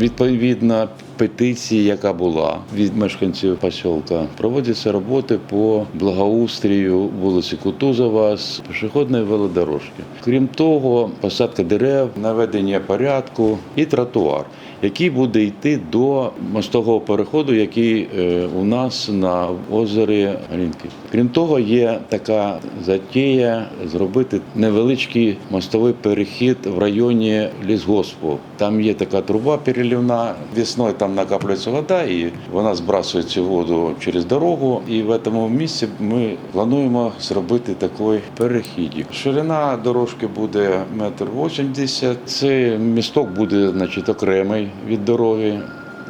Відповідно петиції, яка була від мешканців посілка, проводяться роботи по благоустрію вулиці Кутузова з пішохідної велодорожки. Крім того, посадка дерев, наведення порядку і тротуар, який буде йти до мостового переходу, який е, у нас на озері Глінки. Крім того, є така затія зробити невеличкий мостовий перехід в районі лісгоспу. Там є така труба перелівна. Весною там накаплюється вода, і вона збрасує цю воду через дорогу. І в цьому місці ми плануємо зробити такий перехід. Ширина дорожки буде метр вісімдесят. Цей місток буде значить, окремий від дороги.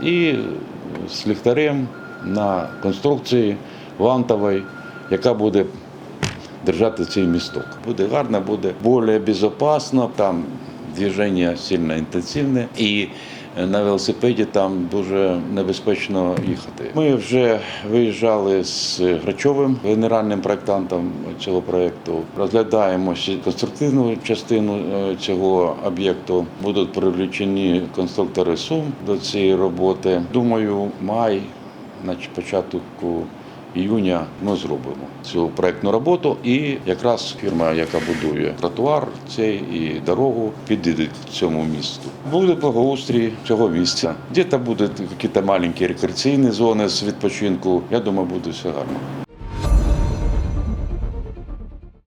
І з ліхтарем на конструкції вантової, яка буде держати цей місток. Буде гарно, буде більш безпечно, там движення сильно інтенсивне і на велосипеді там дуже небезпечно їхати. Ми вже виїжджали з Грачовим, генеральним проєктантом цього проєкту. Розглядаємо конструктивну частину е, цього об'єкту. Будуть привлечені конструктори Сум до цієї роботи. Думаю, май, значить початку іюня ми зробимо цю проектну роботу. І якраз фірма, яка будує тротуар цей і дорогу, підійде цьому місту. Буде благоустрій цього місця. Де-то будуть якісь маленькі рекреаційні зони з відпочинку. Я думаю, буде все гарно.